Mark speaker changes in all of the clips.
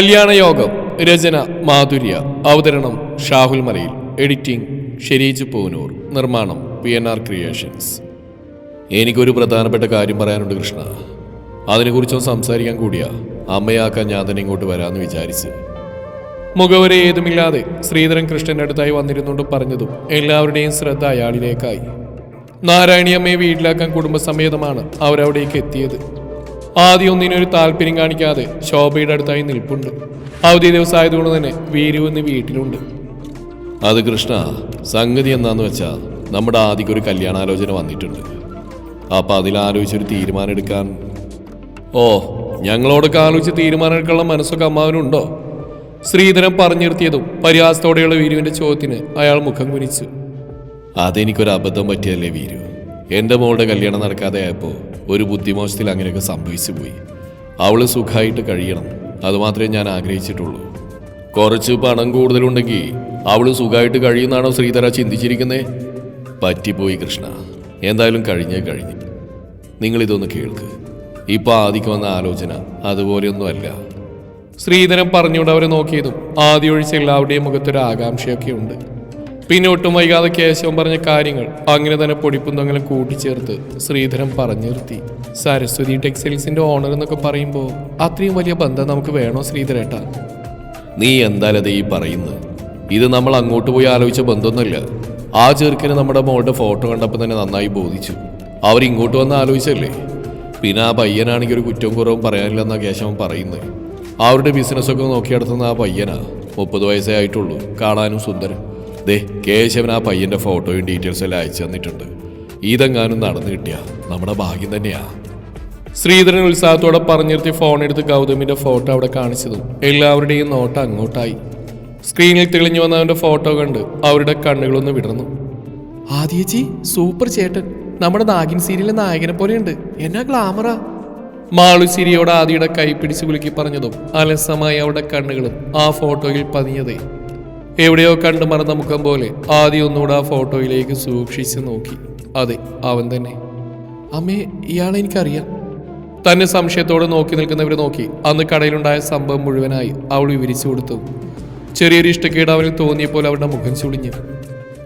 Speaker 1: കല്യാണയോഗം രചന മാധുര്യ അവതരണം ഷാഹുൽ മലയിൽ എഡിറ്റിംഗ് ഷെരീജ് പൂനൂർ നിർമ്മാണം പി എൻ ആർ ക്രിയേഷൻസ്. എനിക്കൊരു പ്രധാനപ്പെട്ട കാര്യം പറയാനുണ്ട് കൃഷ്ണ. അതിനെക്കുറിച്ചൊന്ന് സംസാരിക്കാൻ കൂടിയാ. അമ്മയാക്കാൻ ഞാൻ തന്നെ ഇങ്ങോട്ട് വരാമെന്ന് വിചാരിച്ച്. മുഖവരെ ഏതുമില്ലാതെ ശ്രീധരൻ കൃഷ്ണന്റെ അടുത്തായി വന്നിരുന്നുകൊണ്ട് പറഞ്ഞതും എല്ലാവരുടെയും ശ്രദ്ധ അയാളിലേക്കായി. നാരായണിയമ്മയെ വീട്ടിലാക്കാൻ കുടുംബസമേതമാണ് അവരവിടേക്ക് എത്തിയത്. ആദ്യം ഒന്നിനൊരു താല്പര്യം കാണിക്കാതെ ശോഭയുടെ അടുത്തായി നിൽപ്പുണ്ട്. അവധി ദിവസമായതുകൊണ്ട് തന്നെ വീരു ഇന്ന് വീട്ടിലുണ്ട്. അത് കൃഷ്ണ സംഗതി എന്താന്ന് വെച്ചാൽ നമ്മുടെ ആദ്യക്ക് ഒരു കല്യാണാലോചന വന്നിട്ടുണ്ട്. അപ്പൊ അതിലാലോചിച്ചൊരു തീരുമാനം എടുക്കാൻ ഓ ഞങ്ങളോടൊക്കെ ആലോചിച്ച് തീരുമാനം എടുക്കാനുള്ള മനസ്സൊക്കെ അമ്മാവനുണ്ടോ? ശ്രീധരൻ പറഞ്ഞു നിർത്തിയതും പരിഹാസത്തോടെയുള്ള വീരുവിന്റെ ചോദ്യത്തിന് അയാൾ മുഖം കുനിച്ചു. അതെനിക്കൊരു അബദ്ധം പറ്റിയല്ലേ വീരു? എന്റെ മോളുടെ കല്യാണം നടക്കാതെ ആയപ്പോൾ ഒരു ബുദ്ധിമോശത്തിൽ അങ്ങനെയൊക്കെ സംഭവിച്ചു പോയി. അവൾ സുഖമായിട്ട് കഴിയണം. അതുമാത്രമേ ഞാൻ ആഗ്രഹിച്ചിട്ടുള്ളൂ. കുറച്ച് പണം കൂടുതലുണ്ടെങ്കിൽ അവൾ സുഖമായിട്ട് കഴിയുന്നാണോ ശ്രീധര ചിന്തിച്ചിരിക്കുന്നേ? പറ്റിപ്പോയി കൃഷ്ണ. എന്തായാലും കഴിഞ്ഞേ കഴിഞ്ഞു. നിങ്ങളിതൊന്ന് കേൾക്ക്. ഇപ്പൊ ആദിക്ക് വന്ന ആലോചന അതുപോലെയൊന്നുമല്ല. ശ്രീധരൻ പറഞ്ഞുകൊണ്ട് അവരെ നോക്കിയതും ആദ്യ ഒഴിച്ച് എല്ലാവരുടെയും മുഖത്തൊരു ആകാംക്ഷയൊക്കെ ഉണ്ട്. പിന്നെ ഒട്ടും വൈകാതെ കേശവൻ പറഞ്ഞ കാര്യങ്ങൾ അങ്ങനെ തന്നെ പൊടിപ്പുന്തങ്ങളും കൂട്ടിച്ചേർത്ത് ശ്രീധരൻ പറഞ്ഞു നിർത്തി. സരസ്വതി ടെക്സ്റ്റൈൽസിന്റെ ഓണർ എന്നൊക്കെ പറയുമ്പോൾ അത്രയും വലിയ ബന്ധം നമുക്ക് വേണോ ശ്രീധരേട്ടാ? നീ എന്തായാലും ഈ പറയുന്നത്? ഇത് നമ്മൾ അങ്ങോട്ട് പോയി ആലോചിച്ച ബന്ധമൊന്നുമില്ല. ആ ചെറുക്കന് നമ്മുടെ മോളുടെ ഫോട്ടോ കണ്ടപ്പോൾ തന്നെ നന്നായി ബോധിച്ചു. അവരിങ്ങോട്ട് വന്ന് ആലോചിച്ചല്ലേ? പിന്നെ ആ പയ്യനാണെങ്കിൽ ഒരു കുറ്റവും കുറവും പറയാനില്ലെന്നാണ് കേശവൻ പറയുന്നത്. അവരുടെ ബിസിനസ്സൊക്കെ നോക്കിയെടുത്തുന്ന ആ പയ്യനാ മുപ്പത് വയസ്സേ ആയിട്ടുള്ളൂ. കാണാനും സുന്ദരം ദേ കേശവൻ ആ പയ്യന്റെ ഫോട്ടോയും ഡീറ്റെയിൽസ് എല്ലാം അയച്ചു തന്നിട്ടുണ്ട്. ഇതെങ്ങാനും നടന്നു കിട്ടിയ നമ്മുടെ ഭാഗ്യം തന്നെയാ. ശ്രീധരൻ ഉത്സാഹത്തോടെ പറഞ്ഞിരുത്തി ഫോൺ എടുത്ത് ഗൗതമിന്റെ ഫോട്ടോ അവിടെ കാണിച്ചതും എല്ലാവരുടെയും നോട്ടം അങ്ങോട്ടായി. സ്ക്രീനിൽ തെളിഞ്ഞു വന്ന അവന്റെ ഫോട്ടോ കണ്ട് അവരുടെ കണ്ണുകളൊന്ന് വിടർന്നു. ആദിയച്ചി സൂപ്പർ ചേട്ടൻ. നമ്മുടെ നാഗിൻ സീരിയലിലെ നായകനെ പോലെയുണ്ട്. എന്നാ ഗ്ലാമറാ മാളു ചിരിയോടെ ആദിയുടെ കൈ പിടിച്ചു കുലുക്കി പറഞ്ഞതും അലസമായി അവരുടെ കണ്ണുകളും ആ ഫോട്ടോയിൽ പതിഞ്ഞതേ. എവിടെയോ കണ്ടു മറന്ന മുഖം പോലെ ആദ്യം ഒന്നുകൂടെ ആ ഫോട്ടോയിലേക്ക് സൂക്ഷിച്ചു നോക്കി. അതെ അവൻ തന്നെ. അമ്മേ ഇയാളെ എനിക്കറിയാം. തന്നെ സംശയത്തോടെ നോക്കി നിൽക്കുന്നവരെ നോക്കി അന്ന് കടയിലുണ്ടായ സംഭവം മുഴുവനായി അവൾ വിവരിച്ചു കൊടുത്തു. ചെറിയൊരു ഇഷ്ടക്കേട് അവനിൽ തോന്നിയപ്പോൾ അവരുടെ മുഖം ചുളിഞ്ഞു.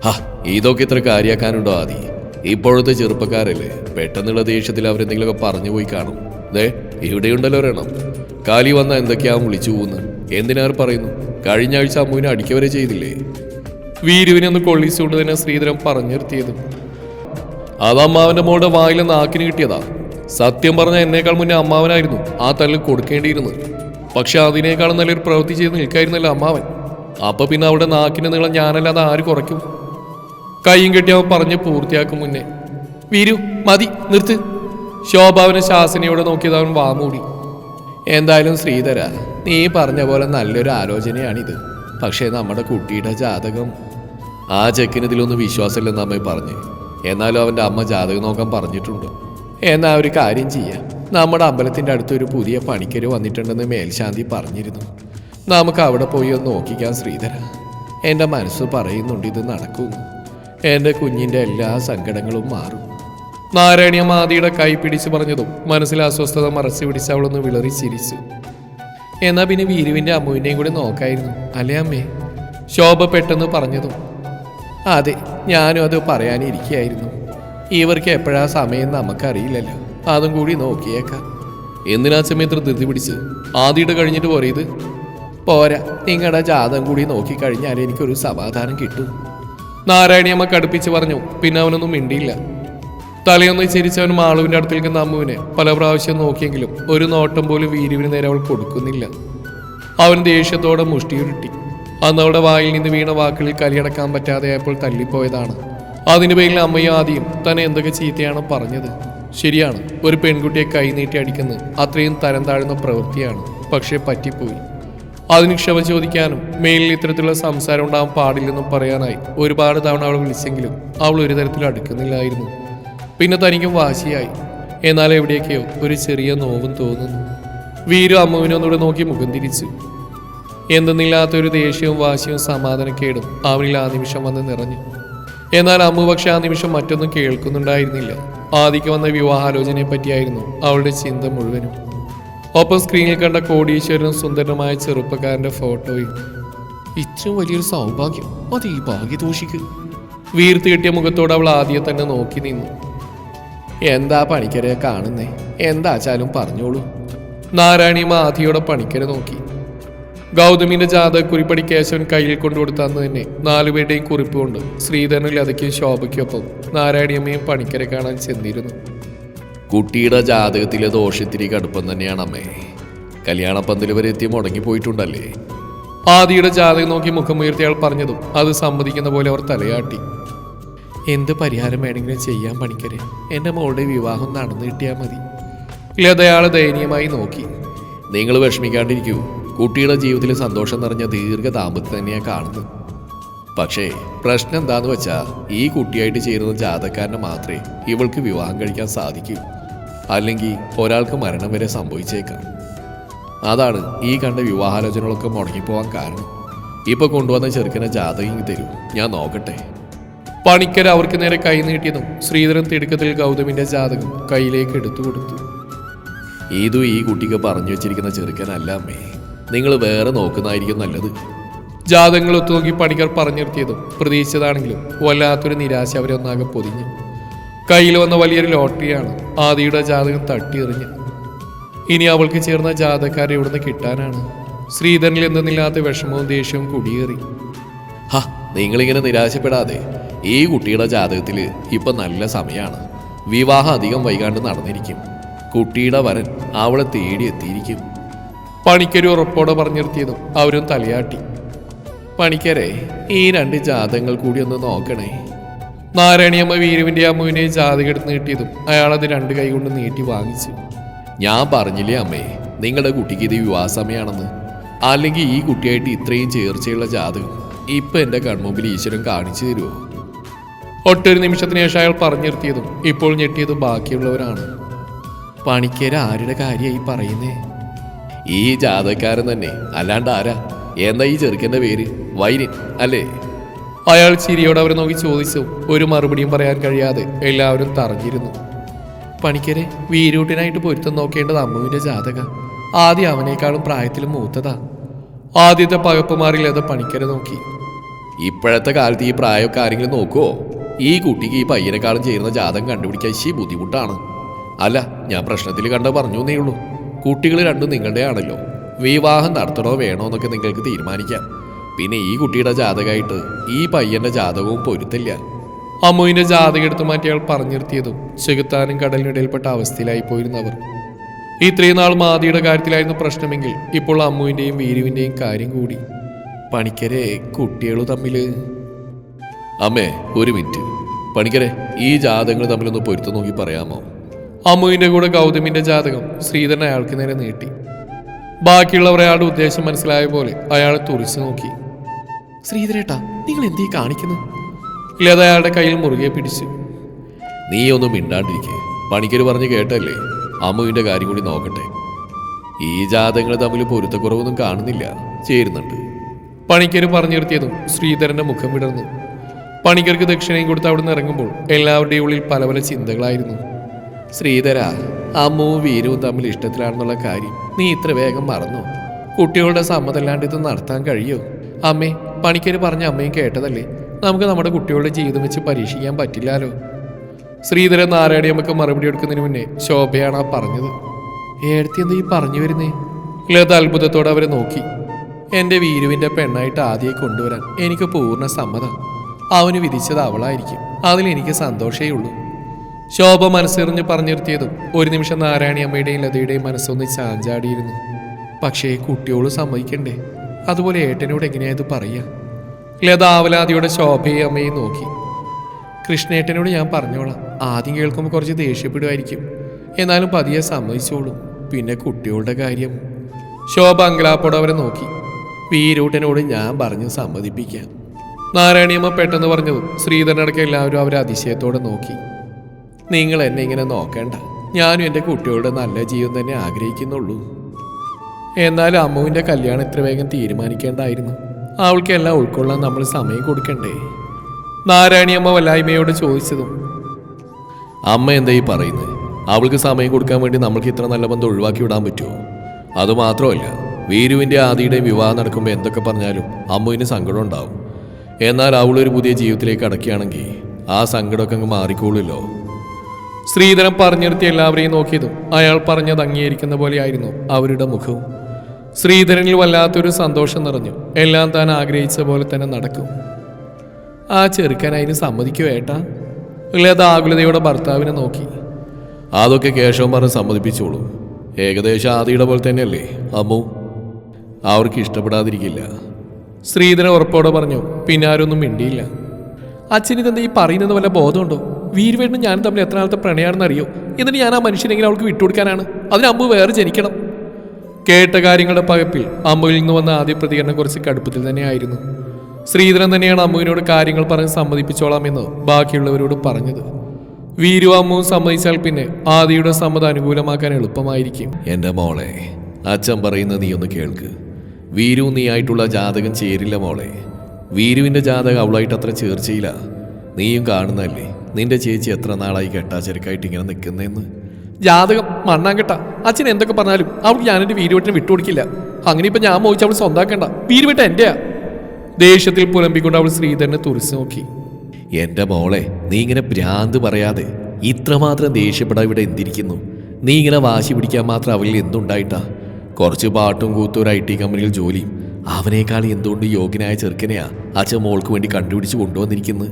Speaker 1: ഹാ ഇതൊക്കെ ഇത്ര കാര്യാക്കാനുണ്ടോ ആദി? ഇപ്പോഴത്തെ ചെറുപ്പക്കാരല്ലേ പെട്ടെന്നുള്ള ദേഷ്യത്തിൽ അവരെന്തെങ്കിലുമൊക്കെ പറഞ്ഞു പോയി കാണും. ദേ ഇവിടെയുണ്ടല്ലോ ഒരെണ്ണം. കാലി വന്ന എന്തൊക്കെയാ വിളിച്ചു പോകുന്നത്? എന്തിനാർ പറയുന്നു? കഴിഞ്ഞ ആഴ്ച അമ്മുവിനെ അടിക്കവരെ ചെയ്തില്ലേ? വീരുവിനെ ഒന്ന് കൊള്ളിച്ചുകൊണ്ട് തന്നെ ശ്രീധരൻ പറഞ്ഞു നിർത്തിയത് അത് അമ്മാവന്റെ മോളുടെ വായിൽ നാക്കിന് കിട്ടിയതാ. സത്യം പറഞ്ഞ എന്നേക്കാൾ മുന്നേ അമ്മാവനായിരുന്നു ആ തല്ല് കൊടുക്കേണ്ടിയിരുന്നത്. പക്ഷെ അതിനേക്കാളും നല്ലൊരു പ്രവൃത്തി ചെയ്ത് നിൽക്കായിരുന്നല്ലോ അമ്മാവൻ. അപ്പൊ പിന്നെ അവിടെ നാക്കിന് നീളം ഞാനല്ലാതെ ആര് കുറയ്ക്കും? കൈയും കെട്ടി അവൻ പറഞ്ഞ് പൂർത്തിയാക്കും മുന്നേ. വീരു മതി നിർത്ത്. ശോഭാവിനെ ശാസനയോടെ നോക്കിയത് അവൻ വാമൂടി. എന്തായാലും ശ്രീധര നീ പറഞ്ഞ പോലെ നല്ലൊരു ആലോചനയാണിത്. പക്ഷേ നമ്മുടെ കുട്ടിയുടെ ജാതകം ആ ചെക്കിന് ഇതിലൊന്നും വിശ്വാസമില്ലെന്ന് അമ്മ പറഞ്ഞു. എന്നാലും അവന്റെ അമ്മ ജാതകം നോക്കാൻ പറഞ്ഞിട്ടുണ്ട്. എന്നാ ഒരു കാര്യം ചെയ്യാം. നമ്മുടെ അമ്പലത്തിന്റെ അടുത്തൊരു പുതിയ പണിക്കര് വന്നിട്ടുണ്ടെന്ന് മേൽശാന്തി പറഞ്ഞിരുന്നു. നമുക്ക് അവിടെ പോയി ഒന്ന് നോക്കിക്കാൻ ശ്രീധര. എന്റെ മനസ്സ് പറയുന്നുണ്ട് ഇത് നടക്കുന്നു. എന്റെ കുഞ്ഞിന്റെ എല്ലാ സങ്കടങ്ങളും മാറും. നാരായണിയ മാതിയുടെ കൈ പിടിച്ച് പറഞ്ഞതും മനസ്സിൽ അസ്വസ്ഥത മറച്ചു പിടിച്ച് അവളൊന്ന് വിളറി ചിരിച്ചു. എന്നാ പിന്നെ വീരുവിന്റെ അമ്മുവിനെയും കൂടി നോക്കായിരുന്നു. അല്ലേ അമ്മേ? ശോഭ പെട്ടെന്ന് പറഞ്ഞതും അതെ ഞാനും അത് പറയാനിരിക്കുകയായിരുന്നു ഇവർക്ക് എപ്പോഴാ സമയം നമുക്കറിയില്ലല്ലോ. അതും കൂടി നോക്കിയേക്കാം. എന്തിനാ സമയത്ത് ധൃതി പിടിച്ച്? ആദ്യമായിട്ട് കഴിഞ്ഞിട്ട് പോരേത് പോരാ നിങ്ങളുടെ ജാതം കൂടി നോക്കിക്കഴിഞ്ഞാൽ എനിക്കൊരു സമാധാനം കിട്ടും. നാരായണിയമ്മ കടുപ്പിച്ച് പറഞ്ഞു പിന്നെ അവനൊന്നും മിണ്ടിയില്ല. തലയൊന്ന് ചിരിച്ചവൻ മാളുവിന്റെ അടുത്ത് നിൽക്കുന്ന അമ്മുവിനെ പല പ്രാവശ്യം നോക്കിയെങ്കിലും ഒരു നോട്ടം പോലും വീരുവിന് നേരെ അവൾ കൊടുക്കുന്നില്ല. അവൻ ദേഷ്യത്തോടെ മുഷ്ടിയുരുട്ടി അന്ന് അവളുടെ വായിൽ നിന്ന് വീണ വാക്കുകളിൽ കലിയടക്കാൻ പറ്റാതെയായപ്പോൾ തല്ലിപ്പോയതാണ്. അതിന് പേരിൽ അമ്മയും ആദ്യം തന്നെ എന്തൊക്കെ ചീത്തയാണ് പറഞ്ഞത്. ശരിയാണ് ഒരു പെൺകുട്ടിയെ കൈനീട്ടി അടിക്കുന്നത് അത്രയും തരം താഴ്ന്ന പ്രവൃത്തിയാണ് പക്ഷേ പറ്റിപ്പോയി. അതിന് ക്ഷമ ചോദിക്കാനും മേലിൽ ഇത്തരത്തിലുള്ള സംസാരം ഉണ്ടാകാൻ പാടില്ലെന്നും പറയാനായി ഒരുപാട് തവണ അവൾ വിളിച്ചെങ്കിലും അവൾ ഒരു തരത്തിലും അടുക്കുന്നില്ലായിരുന്നു. പിന്നെ തനിക്കും വാശിയായി. എന്നാൽ എവിടെയൊക്കെയോ ഒരു ചെറിയ നോവും തോന്നുന്നു. വീരു അമ്മുവിനൊന്നുകൂടെ നോക്കി മുഖം തിരിച്ചു. എന്തെന്നില്ലാത്തൊരു ദേഷ്യവും വാശിയും സമാധാനക്കേടും അവനിൽ ആ നിമിഷം വന്ന് നിറഞ്ഞു. എന്നാൽ അമ്മു പക്ഷെ ആ നിമിഷം മറ്റൊന്നും കേൾക്കുന്നുണ്ടായിരുന്നില്ല. ആദിക്ക് വന്ന വിവാഹാലോചനയെ പറ്റിയായിരുന്നു അവളുടെ ചിന്ത മുഴുവനും. ഒപ്പം സ്ക്രീനിൽ കണ്ട കോടീശ്വരനും സുന്ദരനുമായ ചെറുപ്പക്കാരന്റെ ഫോട്ടോയും. ഇത്രയും വലിയൊരു സൗഭാഗ്യം. അത് ഈ ഭാഗ്യദോഷിക്ക്. വീർത്ത് കിട്ടിയ മുഖത്തോട് അവൾ ആദ്യം തന്നെ നോക്കി നിന്നു. എന്താ പണിക്കരെ കാണുന്നേ? എന്താച്ചാലും പറഞ്ഞോളൂ. നാരായണി മാധിയുടെ പണിക്കരെ നോക്കി. ഗൗതമിന്റെ ജാതകക്കുറിപ്പടി കേശവൻ കയ്യിൽ കൊണ്ടുകൊടുത്ത അന്ന് തന്നെ നാലുപേരുടെയും കുറിപ്പ് കൊണ്ട് ശ്രീധരനും ലതയ്ക്കും ശോഭയ്ക്കൊപ്പം നാരായണിയമ്മയും പണിക്കരെ കാണാൻ ചെന്നിരുന്നു. കുട്ടിയുടെ ജാതകത്തിലെ ദോഷത്തിരി കടുപ്പം തന്നെയാണ് അമ്മേ. കല്യാണപ്പന്തൽ വരെ എത്തി മുടങ്ങിപ്പോയിട്ടുണ്ടല്ലേ ആദിയുടെ ജാതകം നോക്കി മുഖം അയാൾ പറഞ്ഞതും അത് സമ്മതിക്കുന്ന പോലെ അവർ തലയാട്ടി. എന്ത് പരിഹാരം വേണമെങ്കിലും ചെയ്യാൻ പണിക്കരെ. എന്റെ മോളുടെ വിവാഹം നടന്നു കിട്ടിയാൽ മതി. ലതയാളെ ദയനീയമായി നോക്കി. നിങ്ങൾ വിഷമിക്കാണ്ടിരിക്കൂ. കുട്ടിയുടെ ജീവിതത്തിൽ സന്തോഷം നിറഞ്ഞ ദീർഘ ദാമ്പത്യം തന്നെയാണ് കാണുന്നത്. പക്ഷേ പ്രശ്നം എന്താന്ന് വെച്ചാൽ ഈ കുട്ടിയായിട്ട് ചേരുന്ന ജാതക്കാരനെ മാത്രമേ ഇവൾക്ക് വിവാഹം കഴിക്കാൻ സാധിക്കൂ. അല്ലെങ്കിൽ ഒരാൾക്ക് മരണം വരെ സംഭവിച്ചേക്കാം. അതാണ് ഈ കണ്ട വിവാഹാലോചനകളൊക്കെ മുടങ്ങിപ്പോവാൻ കാരണം. ഇപ്പോൾ കൊണ്ടുവന്ന ചെറുക്കനെ ജാതകം തരൂ. ഞാൻ നോക്കട്ടെ. പണിക്കർ അവർക്ക് നേരെ കൈ നീട്ടിയതും ശ്രീധരൻ തിടുക്കത്തിൽ ഗൗതമിന്റെ ജാതകം കയ്യിലേക്ക് എടുത്തു കൊടുത്തു. ഇതു ഈ കുട്ടിക്ക് പറഞ്ഞു വെച്ചിരിക്കുന്ന ചെറുക്കനല്ല അമ്മേ. നിങ്ങൾ വേറെ നോക്കുന്നതായിരിക്കും നല്ലത്. ജാതകങ്ങൾ ഒത്തുനോക്കി പണിക്കർ പറഞ്ഞു നിർത്തിയതും പ്രതീക്ഷിച്ചതാണെങ്കിലും വല്ലാത്തൊരു നിരാശ അവരെ ഒന്നാകെ പൊതിഞ്ഞു. കയ്യിൽ വന്ന വലിയൊരു ലോട്ടറിയാണ് ആദിയുടെ ജാതകം തട്ടിയെറിഞ്ഞ്. ഇനി അവൾക്ക് ചേർന്ന ജാതക്കാരെ ഇവിടുന്ന് കിട്ടാനാണ്. ശ്രീധരനിൽ എന്തെന്നില്ലാത്ത വിഷമവും ദേഷ്യവും കുടിയേറി. ഹ നിങ്ങളിങ്ങനെ നിരാശപ്പെടാതെ ഈ കുട്ടിയുടെ ജാതകത്തിൽ ഇപ്പൊ നല്ല സമയമാണ് വിവാഹം അധികം വൈകാണ്ട് നടന്നിരിക്കും. കുട്ടിയുടെ വരൻ അവളെ തേടി എത്തിയിരിക്കും. പണിക്കൊരു ഉറപ്പോടെ പറഞ്ഞു നിർത്തിയതും അവരും തലയാട്ടി. പണിക്കരെ ഈ രണ്ട് ജാതകങ്ങൾ കൂടി ഒന്ന് നോക്കണേ. നാരായണിയമ്മ വീരുവിന്റെ അമ്മുവിനെ ജാതകം എടുത്ത് നീട്ടിയതും അയാളത് രണ്ട് കൈ കൊണ്ട് നീട്ടി വാങ്ങിച്ചു. ഞാൻ പറഞ്ഞില്ലേ അമ്മേ നിങ്ങളുടെ കുട്ടിക്ക് ഇത് വിവാഹ സമയമാണെന്ന് അല്ലെങ്കിൽ ഈ കുട്ടിയായിട്ട് ഇത്രയും ചേർച്ചയുള്ള ജാതകം ഇപ്പൊ എന്റെ കൺമുമ്പിൽ ഈശ്വരൻ കാണിച്ചു തരുമോ ഒട്ടൊരു നിമിഷത്തിന് ശേഷം അയാൾ പറഞ്ഞു നിർത്തിയതും ഇപ്പോൾ ഞെട്ടിയതും ബാക്കിയുള്ളവരാണ്. പണിക്കര് ആരുടെ കാര്യമായി പറയുന്നേ? ഈ ജാതക്കാരൻ തന്നെ. അല്ലാണ്ട് ആരാ? എന്താ ഈ ചെറുക്കന്റെ പേര്? വൈരിൻ അല്ലേ? അയാൾ ചിരിയോട് അവരെ നോക്കി ചോദിച്ചു. ഒരു മറുപടിയും പറയാൻ കഴിയാതെ എല്ലാവരും തറഞ്ഞിരുന്നു. പണിക്കരെ വീരൂട്ടിനായിട്ട് പൊരുത്തം നോക്കേണ്ടത് അമ്മുവിന്റെ ജാതക. ആദ്യം അവനേക്കാളും പ്രായത്തിലും മൂത്തതാ. ആദ്യത്തെ പകപ്പ് മാറിയില്ലാതെ പണിക്കരെ നോക്കി. ഇപ്പോഴത്തെ കാലത്ത് ഈ പ്രായമൊക്കെ ആരെങ്കിലും നോക്കുവോ? ഈ കുട്ടിക്ക് ഈ പയ്യനെക്കാളും ചേരുന്ന ജാതം കണ്ടുപിടിക്കാൻ ശി ബുദ്ധിമുട്ടാണ്. അല്ല ഞാൻ പ്രശ്നത്തിൽ കണ്ട പറഞ്ഞു എന്നേ ഉള്ളൂ. കുട്ടികൾ രണ്ടും നിങ്ങളുടെ ആണല്ലോ വിവാഹം നടത്തണോ വേണോ എന്നൊക്കെ നിങ്ങൾക്ക് തീരുമാനിക്കാം. പിന്നെ ഈ കുട്ടിയുടെ ജാതകമായിട്ട് ഈ പയ്യന്റെ ജാതകവും പൊരുത്തില്ല. അമ്മുവിന്റെ ജാതകം എടുത്തു മാറ്റിയാൾ പറഞ്ഞിരുത്തിയതും ചെകുത്താനും കടലിനിടയിൽപ്പെട്ട അവസ്ഥയിലായി പോയിരുന്നവർ ഇത്രയും നാൾ മാതിയുടെ കാര്യത്തിലായിരുന്നു പ്രശ്നമെങ്കിൽ ഇപ്പോൾ അമ്മുവിന്റെയും വീരുവിന്റെയും കാര്യം കൂടി. പണിക്കരെ കുട്ടികൾ തമ്മിൽ അമ്മേ ഒരു മിനിറ്റ്. പണിക്കരെ ഈ ജാതകങ്ങൾ തമ്മിലൊന്ന് പൊരുത്തു നോക്കി പറയാമോ? അമ്മുവിന്റെ കൂടെ ഗൗതമിന്റെ ജാതകം ശ്രീധരൻ അയാൾക്ക് നേരെ നീട്ടി. ബാക്കിയുള്ളവർ അയാളുടെ ഉദ്ദേശം മനസ്സിലായ പോലെ അയാളെ തുറിച്ചു നോക്കി. ശ്രീധരേട്ടാ നിങ്ങൾ എന്തീ കാണിക്കുന്നു? ഇല്ലാതെ അയാളുടെ കയ്യിൽ മുറുകെ പിടിച്ചു. നീ ഒന്നും മിണ്ടാണ്ടിരിക്കേ. പണിക്കര് പറഞ്ഞ് കേട്ടല്ലേ? അമ്മുവിന്റെ കാര്യം കൂടി നോക്കട്ടെ. ഈ ജാതകങ്ങൾ തമ്മിൽ പൊരുത്തക്കുറവൊന്നും കാണുന്നില്ല. ചേരുന്നുണ്ട്. പണിക്കര് പറഞ്ഞു നിർത്തിയതും ശ്രീധരന്റെ മുഖം വിടർന്നു. പണിക്കർക്ക് ദക്ഷിണയും കൊടുത്ത് അവിടുന്ന് ഇറങ്ങുമ്പോൾ എല്ലാവരുടെയും ഉള്ളിൽ പല പല ചിന്തകളായിരുന്നു. ശ്രീധര അമ്മുവും വീരവും തമ്മിൽ ഇഷ്ടത്തിലാണെന്നുള്ള കാര്യം നീ ഇത്ര വേഗം മറന്നു? കുട്ടികളുടെ സമ്മതല്ലാണ്ട് ഇത് നടത്താൻ കഴിയോ? അമ്മേ പണിക്കര് പറഞ്ഞ അമ്മയും കേട്ടതല്ലേ? നമുക്ക് നമ്മുടെ കുട്ടികളുടെ ജീവിതം വെച്ച് പരീക്ഷിക്കാൻ പറ്റില്ലാലോ? ശ്രീധരൻ നാരായണിയമ്മക്ക് മറുപടി എടുക്കുന്നതിന് മുന്നേ ശോഭയാണ് ആ പറഞ്ഞത്. ഏടത്തി എന്താ ഈ പറഞ്ഞു വരുന്നേ? ലത അത്ഭുതത്തോടെ അവരെ നോക്കി. എന്റെ വീരുവിന്റെ പെണ്ണായിട്ട് ആദ്യം കൊണ്ടുവരാൻ എനിക്ക് പൂർണ സമ്മതം. അവന് വിധിച്ചത് അവളായിരിക്കും. അതിൽ എനിക്ക് സന്തോഷേ ഉള്ളൂ. ശോഭ മനസ്സെറിഞ്ഞ് പറഞ്ഞിരുത്തിയതും ഒരു നിമിഷം നാരായണി അമ്മയുടെയും ലതയുടെയും മനസ്സൊന്ന് ചാഞ്ചാടിയിരുന്നു. പക്ഷേ കുട്ടിയോട് സമ്മതിക്കണ്ടേ? അതുപോലെ ഏട്ടനോട് എങ്ങനെയായത് പറയാ? ലത ആവലാതിയുടെ ശോഭയെ അമ്മയെ നോക്കി. കൃഷ്ണേട്ടനോട് ഞാൻ പറഞ്ഞോളാം. ആദ്യം കേൾക്കുമ്പോൾ കുറച്ച് ദേഷ്യപ്പെടുമായിരിക്കും എന്നാലും പതിയെ സമ്മതിച്ചോളൂ. പിന്നെ കുട്ടികളുടെ കാര്യം. ശോഭ അങ്കലാപ്പോടെ അവരെ നോക്കി. വീരൂട്ടനോട് ഞാൻ പറഞ്ഞ് സമ്മതിപ്പിക്കാം. നാരായണിയമ്മ പെട്ടെന്ന് പറഞ്ഞു ശ്രീധരനടക്കം എല്ലാവരും അവരെ അതിശയത്തോടെ നോക്കി. നിങ്ങൾ എന്നെ ഇങ്ങനെ നോക്കേണ്ട. ഞാനും എന്റെ കുട്ടികളുടെ നല്ല ജീവൻ തന്നെ ആഗ്രഹിക്കുന്നുള്ളൂ. എന്നാലും അമ്മുവിന്റെ കല്യാണം ഇത്ര വേഗം തീരുമാനിക്കേണ്ടായിരുന്നു. അവൾക്കെല്ലാം ഉൾക്കൊള്ളാൻ നമ്മൾ സമയം കൊടുക്കണ്ടേ? നാരായണിയമ്മ വല്ലായ്മയോട് ചോദിച്ചതും അമ്മ എന്താ ഈ പറയുന്നത് അവൾക്ക് സമയം കൊടുക്കാൻ വേണ്ടി നമ്മൾക്ക് ഇത്ര നല്ല ബന്ധം ഒഴിവാക്കി വിടാൻ പറ്റുമോ? അതുമാത്രമല്ല വീരുവിന്റെ ആദിയുടെ വിവാഹം നടക്കുമ്പോൾ എന്തൊക്കെ പറഞ്ഞാലും അമ്മുവിന് സങ്കടം ഉണ്ടാവും. എന്നാൽ അവളൊരു പുതിയ ജീവിതത്തിലേക്ക് അടക്കുകയാണെങ്കിൽ ആ സങ്കടമൊക്കെ അങ്ങ് മാറിക്കോളുമല്ലോ.
Speaker 2: ശ്രീധരൻ പറഞ്ഞു എല്ലാവരെയും നോക്കിയതും അയാൾ പറഞ്ഞത് അംഗീകരിക്കുന്ന പോലെയായിരുന്നു അവരുടെ മുഖവും. ശ്രീധരനിൽ വല്ലാത്തൊരു സന്തോഷം നിറഞ്ഞു. എല്ലാം താൻ ആഗ്രഹിച്ച പോലെ തന്നെ നടക്കും. ആ ചെറുക്കൻ അതിന് സമ്മതിക്കുമോ ഏട്ടാ? ലത ആകുലതയുടെ ഭർത്താവിനെ നോക്കി.
Speaker 1: അതൊക്കെ കേശവൻ പറഞ്ഞ് സമ്മതിപ്പിച്ചോളൂ. ഏകദേശം ആദിയുടെ പോലെ തന്നെയല്ലേ അമ്മു? അവർക്ക് ഇഷ്ടപ്പെടാതിരിക്കില്ല.
Speaker 2: ശ്രീധരൻ ഉറപ്പോടെ പറഞ്ഞു. പിന്നെ ആരൊന്നും മിണ്ടിയില്ല. അച്ഛൻ ഇതെന്താ ഈ പറയുന്നത് വല്ല ബോധമുണ്ടോ? വീരുവേണ്ണും ഞാനും തമ്മിൽ എത്ര നാളത്തെ പ്രണയാണെന്ന് അറിയോ എന്നിട്ട് ഞാൻ ആ മനുഷ്യനെങ്കിലും അവൾക്ക് വിട്ടുകൊടുക്കാനാണ്. അതിന് അമ്പ് വേറെ ജനിക്കണം. കേട്ട കാര്യങ്ങളുടെ പകപ്പിൽ അമ്മുവിൽ നിന്ന് വന്ന ആദ്യ പ്രതികരണം കുറച്ച് കടുപ്പത്തിൽ തന്നെയായിരുന്നു. ശ്രീധരൻ തന്നെയാണ് അമ്മുവിനോട് കാര്യങ്ങൾ പറഞ്ഞ് സമ്മതിപ്പിച്ചോളാമെന്ന് ബാക്കിയുള്ളവരോട് പറഞ്ഞത്. വീരു അമ്മുവും സമ്മതിച്ചാൽ പിന്നെ ആദിയുടെ സമ്മതം അനുകൂലമാക്കാൻ എളുപ്പമായിരിക്കും.
Speaker 1: എന്റെ മോളെ അച്ഛൻ പറയുന്നത് നീ ഒന്ന് കേൾക്ക്. വീരു നീയായിട്ടുള്ള ജാതകം ചേരില്ല മോളെ. വീരുവിന്റെ ജാതകം അവളായിട്ട് അത്ര ചേർച്ചയില്ല. നീയും കാണുന്നല്ലേ നിന്റെ ചേച്ചി എത്ര നാളായി കെട്ടാച്ചരക്കായിട്ട് ഇങ്ങനെ നിൽക്കുന്നതെന്ന്
Speaker 2: ജാതകം മണ്ണാങ്കട്ട അച്ഛൻ എന്തൊക്കെ പറഞ്ഞാലും അവൾക്ക് ഞാനെന്റെ വീരുവെട്ടിന് വിട്ടുകൊടുക്കില്ല. അങ്ങനെ ഇപ്പം ഞാൻ മോഹിച്ച് അവൾ സ്വന്താക്കണ്ട. വീരുവെട്ട എന്റെയാ ദേഷ്യത്തിൽ പുലമ്പിക്കൊണ്ട് അവൾ ശ്രീധരനെ തുറച്ച് നോക്കി.
Speaker 1: എന്റെ മോളെ നീ ഇങ്ങനെ ഭ്രാന്ത് പറയാതെ ഇത്രമാത്രം ദേഷ്യപ്പെടാൻ ഇവിടെ എന്തിരിക്കുന്നു? നീ ഇങ്ങനെ വാശി പിടിക്കാൻ മാത്രം അവളിൽ എന്തുണ്ടായിട്ടാ? കുറച്ച് പാട്ടും കൂത്തും ഒരു ഐ ടി കമ്പനിയിൽ ജോലിയും അവനേക്കാൾ എന്തുകൊണ്ട് യോഗ്യനായ ചെറുക്കനെയാ അച്ഛൻ മോൾക്ക് വേണ്ടി കണ്ടുപിടിച്ച് കൊണ്ടുവന്നിരിക്കുന്നത്?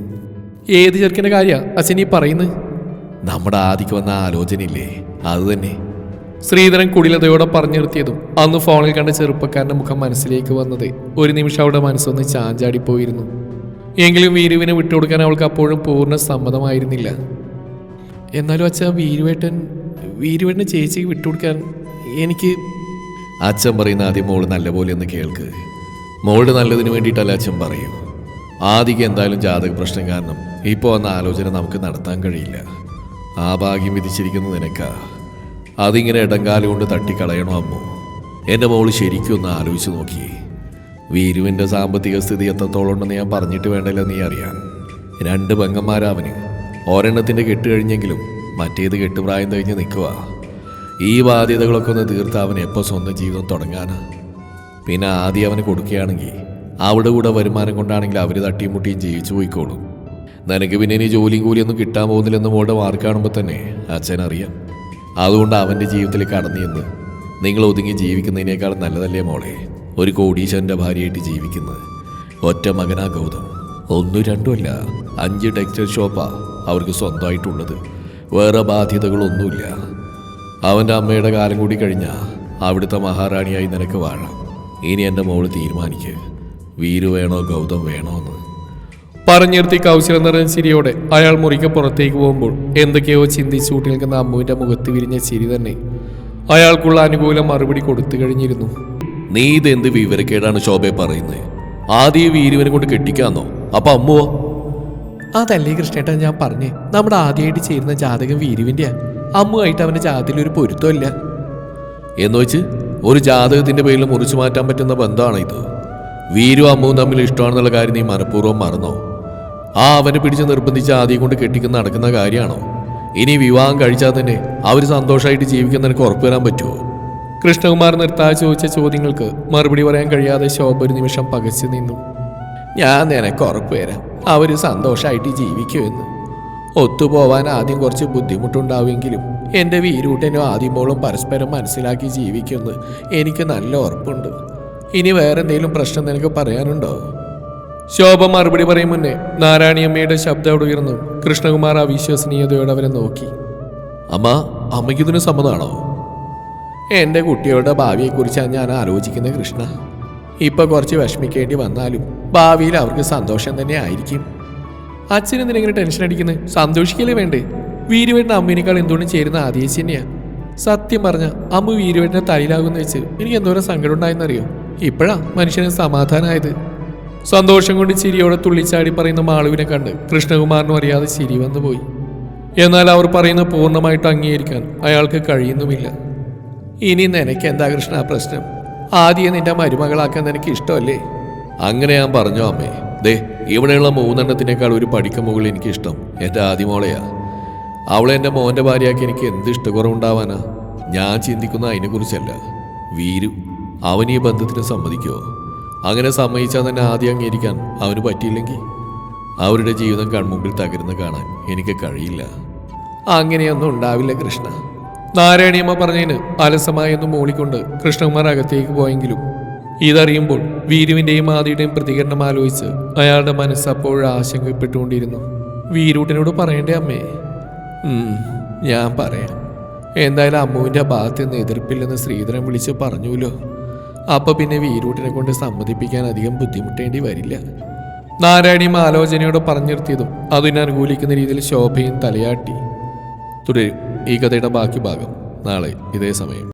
Speaker 2: ഏത് ചെറുക്കന്റെ കാര്യ അച്ഛൻ ഈ പറയുന്നത്?
Speaker 1: നമ്മുടെ ആദിക്ക് വന്ന ആലോചനയില്ലേ? അത് തന്നെ.
Speaker 2: ശ്രീധരൻ കുടിലതയോടെ പറഞ്ഞു നിർത്തിയതും അന്ന് ഫോണിൽ കണ്ട ചെറുപ്പക്കാരന്റെ മുഖം മനസ്സിലേക്ക് വന്നത് ഒരു നിമിഷം അവളുടെ മനസ്സൊന്ന് ചാഞ്ചാടിപ്പോയിരുന്നു. എങ്കിലും വീരുവിനെ വിട്ടുകൊടുക്കാൻ അവൾക്ക് അപ്പോഴും പൂർണ സമ്മതമായിരുന്നില്ല. എന്നാലും അച്ഛ വീരുവേട്ടൻ വീരുവേട്ടൻ ചേച്ചിക്ക് വിട്ടുകൊടുക്കാൻ എനിക്ക്
Speaker 1: അച്ഛൻ പറയുന്ന ആദ്യം മോൾ നല്ലപോലെ ഒന്ന് കേൾക്ക്. മോളുടെ നല്ലതിന് വേണ്ടിയിട്ടല്ല അച്ഛൻ പറയൂ. ആദിക്ക് എന്തായാലും ജാതക പ്രശ്നം കാരണം ഇപ്പോൾ വന്ന ആലോചന നമുക്ക് നടത്താൻ കഴിയില്ല. ആ ഭാഗ്യം വിധിച്ചിരിക്കുന്ന നിനക്കാ. അതിങ്ങനെ ഇടങ്കാലം കൊണ്ട് തട്ടിക്കളയണോ അമ്മോ? എന്റെ മോൾ ശരിക്കും ഒന്ന് ആലോചിച്ച് നോക്കി വീരുവിന്റെ സാമ്പത്തിക സ്ഥിതി എത്രത്തോളം ഉണ്ടെന്ന് ഞാൻ പറഞ്ഞിട്ട് വേണ്ടല്ലോ നീ അറിയാൻ. രണ്ട് പെങ്ങന്മാരാവന് ഒരെണ്ണത്തിന്റെ കെട്ട് കഴിഞ്ഞെങ്കിലും മറ്റേത് കെട്ടുപ്രായം കഴിഞ്ഞ് നിൽക്കുക ഈ ബാധ്യതകളൊക്കെ ഒന്ന് തീർത്ത് അവൻ എപ്പോൾ സ്വന്തം ജീവിതം തുടങ്ങാനാ? പിന്നെ ആദ്യം അവന് കൊടുക്കുകയാണെങ്കിൽ അവിടെ കൂടെ വരുമാനം കൊണ്ടാണെങ്കിൽ അവർ തട്ടിയും മുട്ടിയും ജീവിച്ചു പോയിക്കോളും. നിനക്ക് പിന്നെ ഇനി ജോലിയും കൂലിയൊന്നും കിട്ടാൻ പോകുന്നില്ലെന്ന് മോളുടെ മാർക്ക് കാണുമ്പോൾ തന്നെ അച്ഛനറിയാം അതുകൊണ്ട് അവന്റെ ജീവിതത്തിൽ കടന്നു എന്ന് നിങ്ങൾ ഒതുങ്ങി ജീവിക്കുന്നതിനേക്കാൾ നല്ലതല്ലേ മോളെ? ഒരു കോടീശ്വരന്റെ ഭാര്യയായിട്ട് ജീവിക്കുന്നത്. ഒറ്റ മകനാ ഗൗതം. ഒന്നും രണ്ടുമല്ല അഞ്ച് ടെക്സ്റ്റൈൽ ഷോപ്പാണ് അവർക്ക് സ്വന്തമായിട്ടുള്ളത്. വേറെ ബാധ്യതകളൊന്നുമില്ല. അവന്റെ അമ്മയുടെ കാലം കൂടി കഴിഞ്ഞാൽ അവിടുത്തെ മഹാറാണിയായി നിനക്ക് വാഴാം ഇനി എന്റെ മോൾ തീരുമാനിക്ക്. വീരു വേണോ ഗൗതം വേണോ എന്ന്.
Speaker 2: പറഞ്ഞിർത്തി കൗശലം നിറഞ്ഞ ചിരിയോടെ അയാൾ മുറിക്ക് പുറത്തേക്ക് പോകുമ്പോൾ എന്തൊക്കെയോ ചിന്തിച്ചു കൂട്ടി നിൽക്കുന്ന അമ്മുവിന്റെ മുഖത്ത് വിരിഞ്ഞ ചിരി തന്നെ. അയാൾക്കുള്ള അനുകൂല മറുപടി കൊടുത്തു കഴിഞ്ഞിരുന്നു.
Speaker 1: നീ ഇതെന്ത് വിവരക്കേടാണ് ശോഭയെ പറയുന്നത് ആദ്യം വീരുവിനെ കൊണ്ട് കെട്ടിക്കാന്നോ? അപ്പൊ അമ്മുവോ?
Speaker 2: അതല്ലേ കൃഷ്ണേട്ടാ ഞാൻ പറഞ്ഞേ. നമ്മുടെ ആദ്യമായിട്ട് ചേരുന്ന ജാതകം വീരുവിന്റെയാ. അമ്മുമായിട്ട് അവന്റെ ജാതത്തിൽ ഒരു പൊരുത്തമില്ല.
Speaker 1: എന്ന് വെച്ച് ഒരു ജാതകത്തിന്റെ പേരിൽ മുറിച്ചു മാറ്റാൻ പറ്റുന്ന ബന്ധമാണ് ഇത് വീരും അമ്മുവും തമ്മിൽ ഇഷ്ടമാണെന്നുള്ള കാര്യം നീ മനഃപൂർവം മറന്നോ? ആ അവനെ പിടിച്ച് നിർബന്ധിച്ച് ആദ്യം കൊണ്ട് കെട്ടിക്കുന്ന നടക്കുന്ന കാര്യമാണോ? ഇനി വിവാഹം കഴിച്ചാൽ തന്നെ അവർ സന്തോഷമായിട്ട് ജീവിക്കുന്ന നിനക്ക് ഉറപ്പ് പറ്റുമോ
Speaker 2: കൃഷ്ണകുമാർ നിർത്താതെ ചോദിച്ച ചോദ്യങ്ങൾക്ക് മറുപടി പറയാൻ കഴിയാതെ ശോഭ ഒരു നിമിഷം പകച്ചു നിന്നു. ഞാൻ നിനക്ക് ഉറപ്പ് തരാം. അവർ സന്തോഷമായിട്ട് ജീവിക്കുമെന്ന്. ഒത്തുപോവാൻ ആദ്യം കുറച്ച് ബുദ്ധിമുട്ടുണ്ടാവുമെങ്കിലും എന്റെ വീരൂട്ടനും ആദ്യമോളും പരസ്പരം മനസ്സിലാക്കി ജീവിക്കുമെന്ന് എനിക്ക് നല്ല ഉറപ്പുണ്ട്. ഇനി വേറെ എന്തെങ്കിലും പ്രശ്നം നിനക്ക് പറയാനുണ്ടോ? ശോഭ മറുപടി പറയും മുന്നേ നാരായണിയമ്മയുടെ ശബ്ദം അവിടെ ഉയർന്നു. കൃഷ്ണകുമാർ അവിശ്വസനീയതയോടെ അവരെ നോക്കി.
Speaker 1: അമ്മ അമ്മയ്ക്ക് അമ്മയ്ക്കിതിന് സമ്മതമാണോ?
Speaker 2: എന്റെ കുട്ടികളുടെ ഭാവിയെക്കുറിച്ചാണ് ഞാൻ ആലോചിക്കുന്നത് കൃഷ്ണ. ഇപ്പൊ കുറച്ച് വിഷമിക്കേണ്ടി വന്നാലും ഭാവിയിൽ അവർക്ക് സന്തോഷം തന്നെ ആയിരിക്കും. അച്ഛൻ എന്തിനെങ്ങനെ ടെൻഷൻ അടിക്കുന്നത് സന്തോഷിക്കലേ വേണ്ടേ? വീരുവേട്ടൻ അമ്മേനേക്കാൾ എന്തുകൊണ്ടും ചേരുന്ന ആദേശി തന്നെയാ. സത്യം പറഞ്ഞ അമ്മ വീരുവേട്ടനെ തലയിലാകുന്ന വെച്ച് എനിക്ക് എന്തോരം സങ്കടം ഉണ്ടായെന്നറിയോ? ഇപ്പോഴാ മനുഷ്യന് സമാധാനമായത് സന്തോഷം കൊണ്ട് ചിരിയോടെ തുള്ളിച്ചാടി പറയുന്ന മാളുവിനെ കണ്ട് കൃഷ്ണകുമാറിനും അറിയാതെ ചിരി വന്നു പോയി. എന്നാൽ അവർ പറയുന്ന പൂർണമായിട്ട് അംഗീകരിക്കാൻ അയാൾക്ക് കഴിയുന്നുമില്ല. ഇനി നിനക്ക് എന്താ കൃഷ്ണ പ്രശ്നം? ആദ്യം നിന്റെ മരുമകളാക്കാൻ നിനക്ക് ഇഷ്ടമല്ലേ?
Speaker 1: അങ്ങനെ ഞാൻ പറഞ്ഞു അമ്മേ. ദേ ഇവിടെയുള്ള മൂന്നെണ്ണത്തിനേക്കാൾ ഒരു പഠിക്ക മുകളിൽ എനിക്ക് ഇഷ്ടം എന്റെ ആദ്യമോളെയാ അവളെ എന്റെ മോന്റെ ഭാര്യയാക്കി എനിക്ക് എന്ത് ഇഷ്ടക്കുറവുണ്ടാവാനാ? ഞാൻ ചിന്തിക്കുന്ന അതിനെക്കുറിച്ചല്ല. വീരു അവൻ ഈ ബന്ധത്തിന് സമ്മതിക്കുമോ അങ്ങനെ സമ്മതിച്ചാൽ തന്നെ ആദ്യം അംഗീകരിക്കാൻ അവന് പറ്റിയില്ലെങ്കിൽ? അവരുടെ ജീവിതം കൺമുമ്പിൽ തകരുന്ന കാണാൻ എനിക്ക് കഴിയില്ല.
Speaker 2: അങ്ങനെയൊന്നും ഉണ്ടാവില്ല കൃഷ്ണ. നാരായണിയമ്മ പറഞ്ഞതിന് അലസമായി ഒന്ന് മൂളിക്കൊണ്ട് കൃഷ്ണകുമാർ അകത്തേക്ക് പോയെങ്കിലും ഇതറിയുമ്പോൾ വീരുവിന്റെയും ആദിയുടെയും പ്രതികരണം ആലോചിച്ച് അയാളുടെ മനസ്സ് അപ്പോഴും ആശങ്കപ്പെട്ടുകൊണ്ടിരുന്നു. വീരൂട്ടനോട് പറയണ്ടേ അമ്മേ? ഞാൻ പറയാം. എന്തായാലും അമ്മുവിന്റെ ഭാഗത്ത് നിന്ന് എതിർപ്പില്ലെന്ന് ശ്രീധരൻ വിളിച്ച് പറഞ്ഞുല്ലോ. അപ്പൊ പിന്നെ വീരൂട്ടിനെ കൊണ്ട് സമ്മതിപ്പിക്കാൻ അധികം ബുദ്ധിമുട്ടേണ്ടി വരില്ല. നാരായണിയും ആലോചനയോട് പറഞ്ഞു നിർത്തിയതും അതിനനുകൂലിക്കുന്ന രീതിയിൽ ശോഭയും തലയാട്ടി. തുടരും. ഈ കഥയുടെ ബാക്കി ഭാഗം നാളെ ഇതേ സമയം.